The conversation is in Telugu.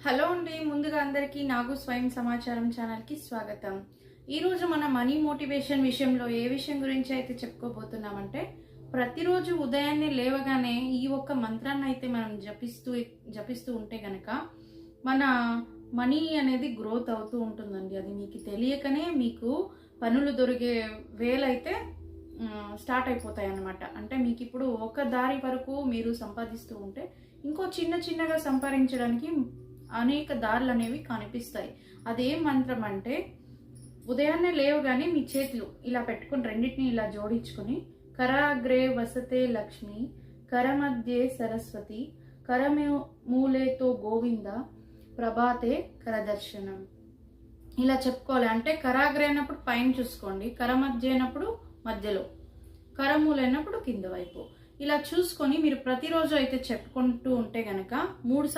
హలో అండి ముందుగా అందరికీ నాగు స్వయం సమాచారం ఛానల్కి స్వాగతం. ఈరోజు మన మనీ మోటివేషన్ విషయంలో ఏ విషయం గురించి అయితే చెప్పుకోబోతున్నామంటే ప్రతిరోజు ఉదయాన్నే లేవగానే ఈ ఒక్క మంత్రాన్ని అయితే మనం జపిస్తూ జపిస్తూ ఉంటే గనక మన మనీ అనేది గ్రోత్ అవుతూ ఉంటుందండి. అది మీకు తెలియకనే మీకు పనులు దొరికే వేలైతే స్టార్ట్ అయిపోతాయి అన్నమాట అంటే మీకు ఇప్పుడు ఒక దారి వరకు మీరు సంపాదిస్తూ ఉంటే ఇంకో చిన్న చిన్నగా సంపాదించడానికి అనేక దారులు అనేవి కనిపిస్తాయి. అదేం మంత్రం అంటే ఉదయాన్నే లేవగానే మీ చేతులు ఇలా పెట్టుకుని రెండింటిని ఇలా జోడించుకొని కరాగ్రే వసతే లక్ష్మి కరమధ్యే సరస్వతి కరమే మూలేతో గోవింద ప్రభాతే కరదర్శనం. ఇలా చెప్పుకోవాలి. అంటే కరాగ్రే అయినప్పుడు పైన చూసుకోండి కరమధ్య అయినప్పుడు మధ్యలో కరమూలైనప్పుడు కింద వైపు. ఇలా చూసుకొని మీరు ప్రతిరోజు అయితే చెప్పుకుంటూ ఉంటే గనక మూడు